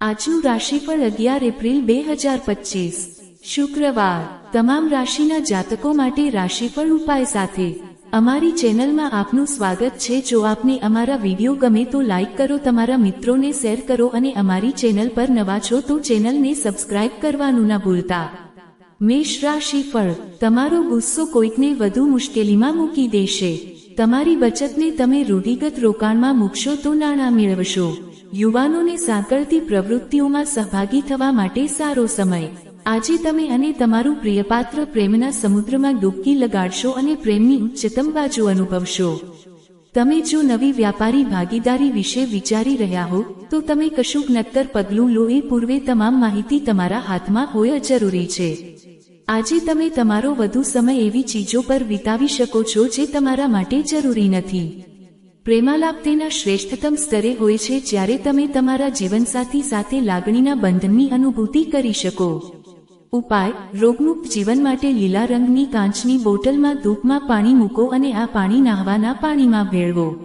આજનું રાશિફળ અગિયાર એપ્રિલ બે હજાર પચીસ. શુક્રવાર. તમામ રાશિના જાતકો માટે રાશિફળ ઉપાય સાથે. અમારી ચેનલમાં આપનું સ્વાગત છે. જો આપને અમારા વીડિયો ગમે તો લાઈક કરો, તમારા મિત્રોને શેર કરો અને અમારી ચેનલ પર નવા છો તો ચેનલને સબસ્ક્રાઇબ કરવાનું ના ભૂલતા. મેષ રાશિફળ. તમારો ગુસ્સો કોઈકને વધુ મુશ્કેલીમાં મૂકી દેશે. તમારી બચતને તમે રૂઢિગત રોકાણમાં મૂકશો તો નાણાં મેળવશો. યુવાનોને સાંકળતી પ્રવૃત્તિઓમાં સહભાગી થવા માટે સારો સમય. આજે તમે અને તમારું પ્રિયપાત્ર પ્રેમના સમુદ્રમાં ડૂબકી લગાડશો અને પ્રેમની ઉચ્ચતમ બાજુ અનુભવશો. તમે જો નવી વ્યાપારી ભાગીદારી વિશે વિચારી રહ્યા હો, તો તમે કશુંક નક્કર પગલું લો એ પૂર્વે તમામ માહિતી તમારા હાથમાં હોય જરૂરી છે. આજે તમે તમારો વધુ સમય એવી ચીજો પર વિતાવી શકો છો જે તમારા માટે જરૂરી નથી. પ્રેમાલાપ તેના શ્રેષ્ઠતમ સ્તરે હોય છે જ્યારે તમે તમારા જીવનસાથી સાથે લાગણીના બંધનની અનુભૂતિ કરી શકો. ઉપાય, રોગમુક્ત જીવન માટે લીલા રંગની કાંચની બોટલમાં ધૂપમાં પાણી મૂકો અને આ પાણી નાહવાના પાણીમાં ભેળવો.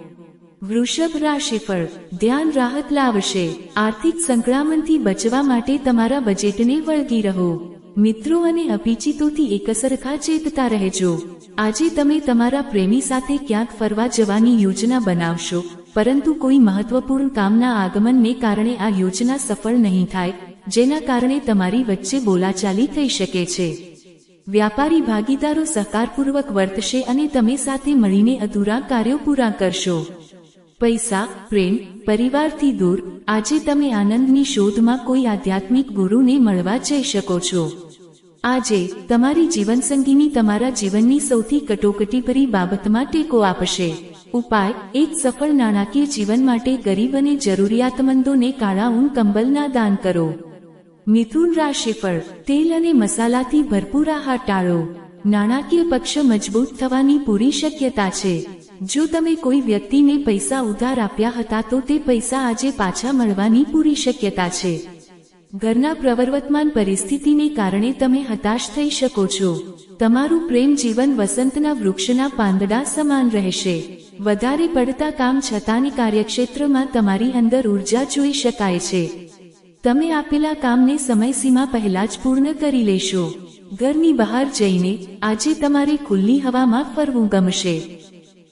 વૃષભ રાશિફળ, ધ્યાન રાહત લાવશે. આર્થિક સંકળામણથી બચવા માટે તમારા બજેટને વળગી રહો. મિત્રો અને અપિચિતોથી એકસરખા ચેતતા રહેજો. આજે તમે તમારા પ્રેમી સાથે ક્યાંક ફરવા જવાની યોજના બનાવશો, પરંતુ કોઈ મહત્વપૂર્ણ કામના આગમનને કારણે આ યોજના સફળ નહીં થાય, જેના કારણે તમારી વચ્ચે બોલાચાલી થઈ શકે છે. વ્યાપારી ભાગીદારો સહકારપૂર્વક વર્તશે અને તમે સાથે મળીને અધૂરા કાર્યો પૂરા કરશો. પૈસા, પ્રેમ, પરિવારથી દૂર, આજે તમે આનંદની શોધમાં કોઈ આધ્યાત્મિક ગુરુને મળવા જઈ શકો છો. આજે તમારી જીવનસંગીની તમારા જીવનની સૌથી કટોકટીભરી બાબતમાં ટેકો આપશે. ઉપાય, એક સફળ નાણાકીય જીવન માટે ગરીબ અને જરૂરિયાતમંદોને કાળા ઊન કંબલના દાન કરો. મિથુન રાશિફળ તેલ અને મસાલાથી ભરપૂર આહાર ટાળો. નાણાકીય પક્ષ મજબૂત થવાની પૂરી શક્યતા છે. જો તમે કોઈ વ્યક્તિને પૈસા ઉધાર આપ્યા હતા તો તે પૈસા આજે પાછા મળવાની પૂરી શક્યતા છે. ઘરના પ્રવર્તમાન પરિસ્થિતિને કારણે તમે હતાશ થઈ શકો છો. તમારું પ્રેમ જીવન વસંતના વૃક્ષના પાંદડા સમાન રહેશે. વધારે પડતા કામ છતાંની કાર્યક્ષેત્રમાં તમારી અંદર ઊર્જા જોઈ શકાય છે. તમે આપેલા કામને સમયસીમા પહેલા જ પૂર્ણ કરી લેશો. ઘરની બહાર જઈને આજે તમારે ખુલ્લી હવામાં ફરવું ગમશે.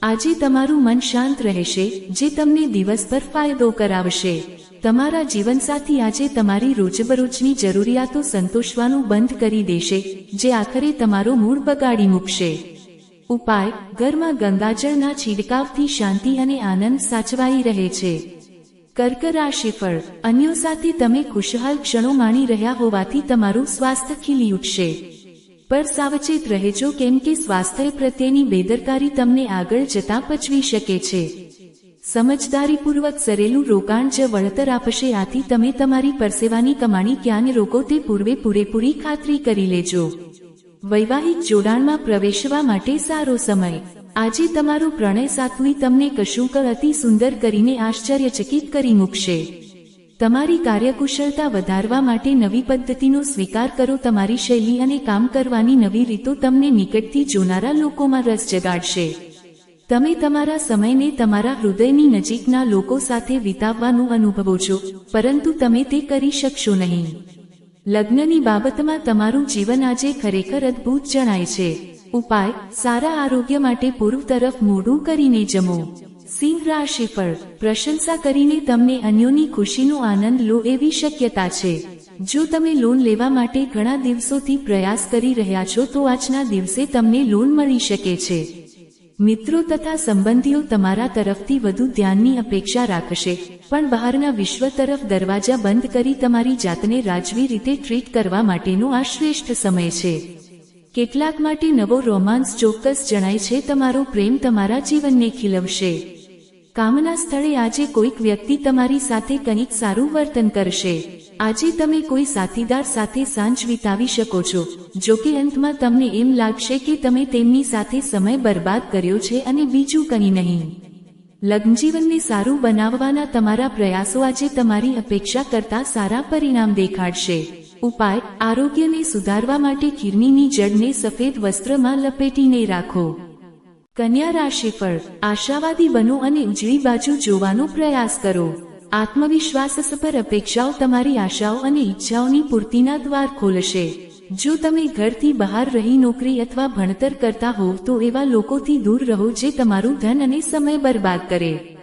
આજે તમારું મન શાંત રહેશે, જે તમને દિવસ પર ફાયદો કરાવશે. તમારા જીવનસાથી આજે તમારી રોજબરોજની જરૂરિયાતો સંતોષવાનું બંધ કરી દેશે, જે આખરે તમારો મૂળ બગાડી મૂકશે. ઉપાય, ઘરમાં ગંગાજળના છીડકાવથી શાંતિ અને આનંદ સાચવાઈ રહે છે. કર્ક રાશિફળ અન્યો સાથે તમે ખુશહાલ ક્ષણો માણી રહ્યા હોવાથી તમારું સ્વાસ્થ્ય ખીલી ઉઠશે. પર સાવચેત રહેજો કેમ કે સ્વાસ્થ્ય પ્રત્યેની બેદરકારી તમને આગળ જતા પચવી શકે છે. સમજદારીપૂર્વક સરેલું રોકાણ જ વળતર આપશે. આથી તમે તમારી પરસેવાની કમાણી ક્યાંને રોકો તે પૂર્વે પૂરેપૂરી ખાતરી કરી લેજો. વૈવાહિક જોડાણમાં પ્રવેશવા માટે સારો સમય. આજે તમારું પ્રણય સાત્વી તમને કશુંક અતિ સુંદર કરીને આશ્ચર્યચકિત કરી મૂકશે. તમારી કાર્યકુશળતા વધારવા માટે નવી પદ્ધતિનો સ્વીકાર કરો. તમારી શૈલી અને કામ કરવાની નવી રીતો તમને નિકટથી જોનારા લોકોમાં રસ જગાડશે. તમે તમારા સમયને તમારા હૃદયની નજીકના લોકો સાથે વિતાવવાનું અનુભવો છો, પરંતુ તમે તે કરી શકશો નહીં. લગ્નની બાબતમાં તમારું જીવન આજે ખરેખર અદ્ભુત જણાય છે. ઉપાય, સારા આરોગ્ય માટે પૂર્વ તરફ મોઢું કરીને જમો. સિંહ રાશિફળ પ્રશંસા કરીને તમને અન્યોની ખુશીનો આનંદ લો એવી શક્યતા છે. જો તમે લોન લેવા માટે ઘણા દિવસોથી પ્રયાસ કરી રહ્યા છો તો આજના દિવસે તમને લોન મળી શકે છે. મિત્રો તથા સંબંધીઓ તમારા તરફથી વધુ ધ્યાનની અપેક્ષા રાખશે. પણ બહારના વિશ્વ તરફ દરવાજા બંધ કરી તમારી જાતને રાજવી રીતે ટ્રીટ કરવા માટેનો આ શ્રેષ્ઠ સમય છે. કેટલાક માટે નવો રોમાન્સ ચોક્કસ જણાય છે, તમારો પ્રેમ તમારા જીવનને ખીલવશે. કામના સ્થળે આજે કોઈક વ્યક્તિ તમારી સાથે કંઈક સારું વર્તન કરશે. આજે તમે કોઈ સાથીદાર સાથે સાંજ વિતાવી શકો છો, જો કે અંતમાં તમને એમ લાગશે કે તમે તેમની સાથે સમય બરબાદ કર્યો છે અને બીજું કંઈ નહીં. લગ્નજીવનને સારું બનાવવાના તમારા પ્રયાસો આજે તમારી અપેક્ષા કરતા સારા પરિણામ દેખાડશે. ઉપાય, આરોગ્યને સુધારવા માટે ખીરનીની જડને સફેદ વસ્ત્રમાં લપેટીને રાખો. કન્યા રાશિફળ, આશાવાદી બનો અને ઉજળી બાજુ જોવાનો પ્રયાસ કરો. આત્મવિશ્વાસસભર અપેક્ષાઓ તમારી આશાઓ અને ઈચ્છાઓની પૂર્તિના દ્વાર ખોલશે. જો તમે ઘરથી બહાર રહી નોકરી અથવા ભણતર કરતા હોવ તો એવા લોકોથી દૂર રહો જે તમારું ધન અને સમય બરબાદ કરે.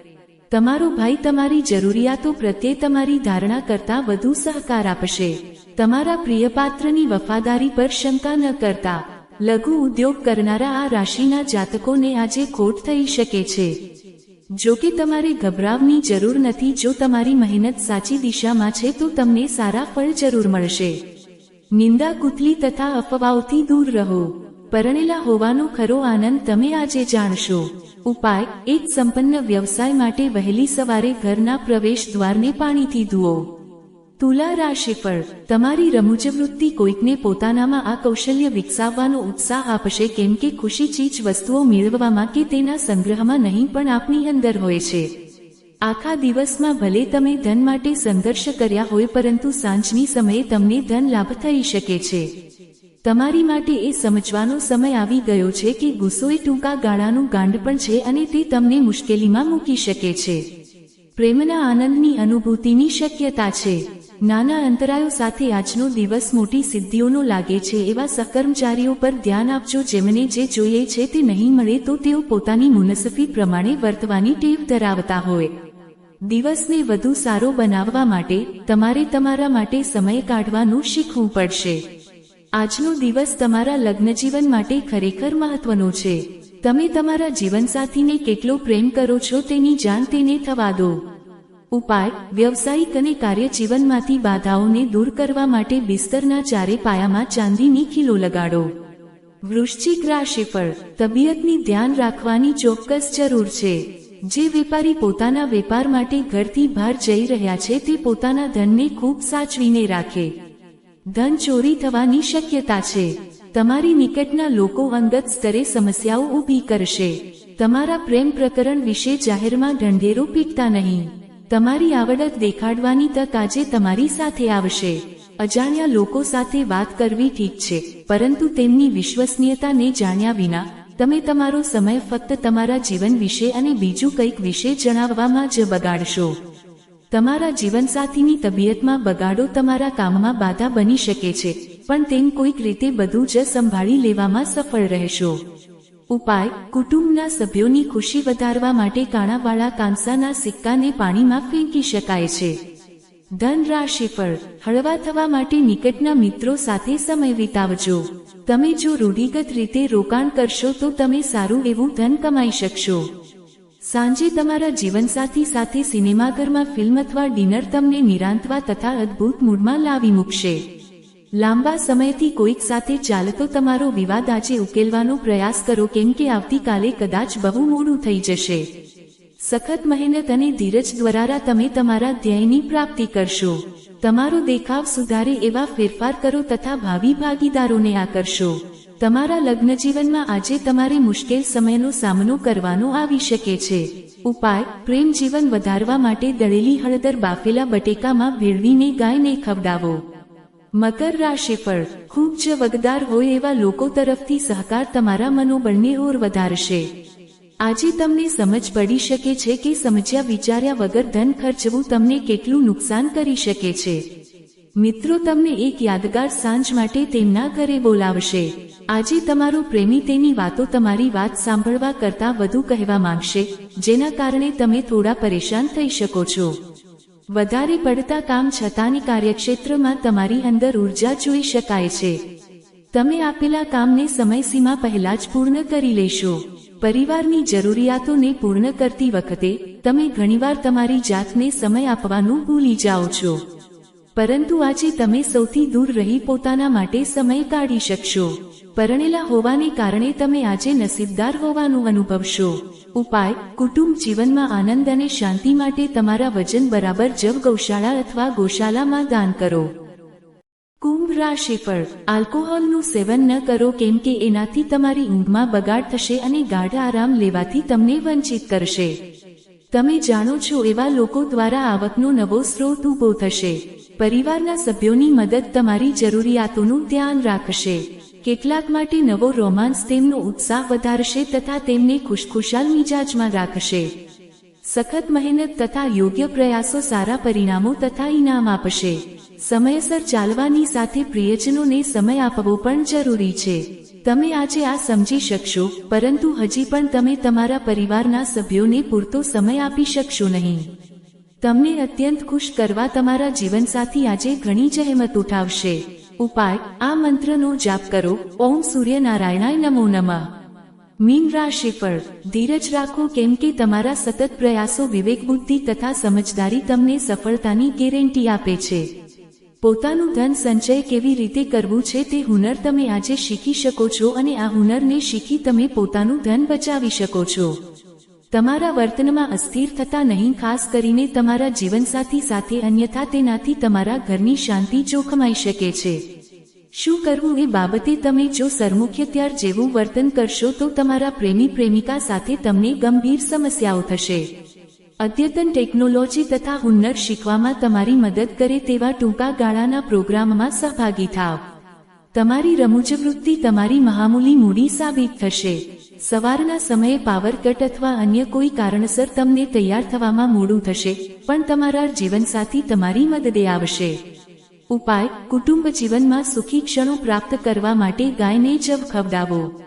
તમારો ભાઈ તમારી જરૂરિયાતો પ્રત્યે તમારી ધારણા કરતા વધુ સહકાર આપશે. તમારા પ્રિયપાત્રની વફાદારી પર શંકા ન કરતા. લઘુ ઉદ્યોગ કરનારા આ રાશિના જાતકોને આજે ખોટ થઈ શકે છે. જો કે તમારે ગભરાવની જરૂર નથી, જો તમારી મહેનત સાચી દિશામાં છે તો તમને સારા ફળ જરૂર મળશે. નિંદા કુથલી તથા અફવાઓથી દૂર રહો. પરણેલા હોવાનો ખરો આનંદ તમે આજે જાણશો. ઉપાય, એક સંપન્ન વ્યવસાય માટે વહેલી સવારે ઘરના પ્રવેશ દ્વારને પાણીથી ધુઓ. તુલા રાશિ પર તમારી રમૂજ વૃત્તિ કોઈકને પોતાનામાં આ કૌશલ્ય વિકસાવવાનો ઉત્સાહ આપશે કેમ કે ખુશી ચીજ વસ્તુઓ મેળવવામાં કે તેના સંગ્રહમાં નહીં પણ આપની અંદર હોય છે. આખા દિવસમાં ભલે તમે ધન માટે સંઘર્ષ કર્યા હોય પરંતુ સાંજની સમયે તમને ધન લાભ થઈ શકે છે. તમારી માટે એ સમજવાનો સમય આવી ગયો છે કે ગુસ્સો એ ટૂંકા ગાળાનું ગાંડ પણ છે અને તે તમને મુશ્કેલીમાં મૂકી શકે છે. પ્રેમના આનંદની અનુભૂતિની શક્યતા છે. નાના અંતરાયો સાથે આજનો દિવસ મોટી સિદ્ધિઓનો લાગે છે એવા સકર્મચારીઓ પર ધ્યાન આપજો જેમને જે જોઈએ છે તે નહીં મળે તો તેઓ પોતાની મુનસફી પ્રમાણે વર્તવાની ટેવ ધરાવતા હોય. દિવસને વધુ સારો બનાવવા માટે તમારે તમારા માટે સમય કાઢવાનું શીખવું પડશે. આજનો દિવસ તમારા લગ્નજીવન માટે ખરેખર મહત્વનો છે. તમે તમારા જીવનસાથીને કેટલો પ્રેમ કરો છો તેની જાણ તેને થવા દો. ઉપાય, વ્યવસાયિક અને કાર્યજીવનમાંથી બાધાઓને દૂર કરવા માટે બિસ્તરના ચારે પાયામાં ચાંદીની ખીલો લગાડો. વૃશ્ચિક પર, તબિયતની ધ્યાન રાખવાની ચોક્કસ જરૂર છે. જે વેપારી પોતાના વેપાર માટે ઘરથી બહાર જઈ રહ્યા છે તે પોતાના ધનને ખૂબ સાચવીને રાખે. ધન ચોરી થવાની શક્યતા છે. તમારી નિકટના લોકો અંગત સ્તરે સમસ્યાઓ ઊભી કરશે. તમારા પ્રેમ પ્રકરણ વિશે જાહેરમાં ઢંઢેરો પીટતા નહીં. તમારી આવડત દેખાડવાની તક આજે તમારી સાથે આવશે. અજાણ્યા લોકો સાથે વાત કરવી ઠીક છે, પરંતુ તેમની વિશ્વસનીયતાને જાણ્યા વિના, તમે તમારો સમય ફક્ત તમારા જીવન વિશે અને બીજું કંઈક વિશે જણાવવામાં જ બગાડશો. તમારા જીવનસાથીની તબિયતમાં બગાડો તમારા કામમાં બાધા બની શકે છે, પણ તેમ કોઈક રીતે બધું જ સંભાળી લેવામાં સફળ રહેશો. ઉપાય, કુટુંબના સભ્યોની ખુશી વધારવા માટે કાણાવાળા કાંસાના સિક્કાને પાણીમાં ફેંકી શકાય છે. ધન રાશિફળ હળવા થવા માટે નિકટના મિત્રો સાથે સમય વિતાવજો. તમે જો રૂઢિગત રીતે રોકાણ કરશો તો તમે સારું એવું ધન કમાઈ શકશો. સાંજે તમારા જીવનસાથી સાથે સિનેમાઘરમાં ફિલ્મ અથવા ડિનર તમને નિરાંતવા તથા અદ્ભુત મૂડમાં લાવી મૂકશે. લાંબા સમયથી કોઈક સાથે ચાલતો તમારો વિવાદ આજે ઉકેલવાનો પ્રયાસ કરો, કેમ કે આવતીકાલે કદાચ બહુ મોડું થઈ જશે. સખત મહેનત અને ધીરજ દ્વારા તમે તમારા ધ્યેયની પ્રાપ્તિ કરશો. તમારો દેખાવ સુધારે એવા ફેરફાર કરો તથા ભાવિ ભાગીદારોને આકર્ષો. તમારા લગ્ન જીવનમાં આજે તમારે મુશ્કેલ સમયનો સામનો કરવાનો આવી શકે છે. ઉપાય, પ્રેમ જીવન વધારવા માટે દળેલી હળદર બાફેલા બટેકામાં ભેળવીને ગાયને ખવડાવો. મકર રાશિફળ ખૂબ જ વગદાર હોય એવા લોકો તરફથી સહકાર તમારા મનોબળને ઓર વધારશે. આજે તમને સમજ પડી શકે છે કે સમજ્યા વિચાર્યા વગર ધન ખર્ચવું તમને કેટલું નુકસાન કરી શકે છે. મિત્રો, તમને એક યાદગાર સાંજ માટે તેમના ઘરે બોલાવશે. આજે તમારો પ્રેમી તેની વાતો તમારી વાત સાંભળવા કરતા વધુ કહેવા માંગશે, જેના કારણે તમે થોડા પરેશાન થઈ શકો છો. વધારે પડતા કામ છતાંની કાર્યક્ષેત્રમાં તમારી અંદર ઊર્જા જોઈ શકાય છે. તમે આપેલા કામને સમયસીમા પહેલા જ પૂર્ણ કરી લેશો. પરિવારની જરૂરિયાતોને પૂર્ણ કરતી વખતે, તમે ઘણીવાર તમારી જાતને સમય આપવાનું ભૂલી જાઓ છો. પરંતુ આજે તમે સૌથી દૂર રહી પોતાના માટે સમય કાઢી શકશો. પરણેલા હોવાને કારણે તમે આજે નસીબદાર હોવાનું અનુભવશો. ઉપાય, કુટુંબ જીવનમાં આનંદ અને શાંતિ માટે તમારા વજન બરાબર જવ ગૌશાળા અથવા ગૌશાલામાં દાન કરો. કુંભ રાશિફળ આલ્કોહોલનું સેવન ન કરો કેમ કે એનાથી તમારી ઊંઘમાં બગાડ થશે અને ગાઢ આરામ લેવાથી તમને વંચિત કરશે. તમે જાણો છો એવા લોકો દ્વારા આવકનો નવો સ્ત્રોત ઊભો થશે. પરિવારના સભ્યોની મદદ તમારી જરૂરિયાતોનું ધ્યાન રાખશે. કેટલાક માટે નવો રોમાન્સ તેમનો ઉત્સાહ વધારશે તથા તેમને ખુશખુશાલ મિજાજમાં રાખશે. સખત મહેનત તથા યોગ્ય પ્રયાસો સારા પરિણામો તથા ઇનામ આપશે. સમયસર ચાલવાની સાથે પ્રિયજનોને સમય આપવો પણ જરૂરી છે. તમે આજે આ સમજી શકશો, પરંતુ હજી પણ તમે તમારા પરિવારના સભ્યોને પૂરતો સમય આપી શકશો નહીં. તમને અત્યંત ખુશ કરવા તમારા જીવનસાથી આજે ઘણી જહેમત ઉઠાવશે. ઉપાય, આ મંત્રનો જાપ કરો. ઓમ સૂર્યનારાયણાય નમો નમઃ. મીન રાશિફળ ધીરજ રાખો કેમ કે તમારા સતત પ્રયાસો વિવેક બુદ્ધિ તથા સમજદારી તમને સફળતાની ગેરંટી આપે છે. પોતાનું ધન સંચય કેવી રીતે કરવું છે તે હુનર તમે આજે શીખી શકો છો અને આ હુનરને શીખી તમે પોતાનું ધન બચાવી શકો છો. તમારા વર્તનમાં અસ્થિર થતા નહીં, ખાસ કરીને તમારા જીવનસાથી સાથે, અન્યથા તેનાથી તમારા ઘરની શાંતિ જોખમાઈ શકે છે. શું કરવું એ બાબતે તમે જો સરમુખ્યત્યાર જેવું વર્તન કરશો તો તમારા પ્રેમી પ્રેમિકા સાથે તમને ગંભીર સમસ્યાઓ થશે. અદ્યતન ટેકનોલોજી તથા હુન્નર શીખવામાં તમારી મદદ કરે તેવા ટૂંકા ગાળાના પ્રોગ્રામમાં સહભાગી થાવ. તમારી રમૂજવૃત્તિ તમારી મહામૂલી મૂડી સાબિત થશે. સવારના સમયે પાવર કટ અથવા અન્ય કોઈ કારણસર તમને તૈયાર થવામાં મોડું થશે, પણ તમારા જીવનસાથી તમારી મદદે આવશે. ઉપાય, કુટુંબ જીવનમાં સુખી ક્ષણો પ્રાપ્ત કરવા માટે ગાયને જવ ખવડાવો.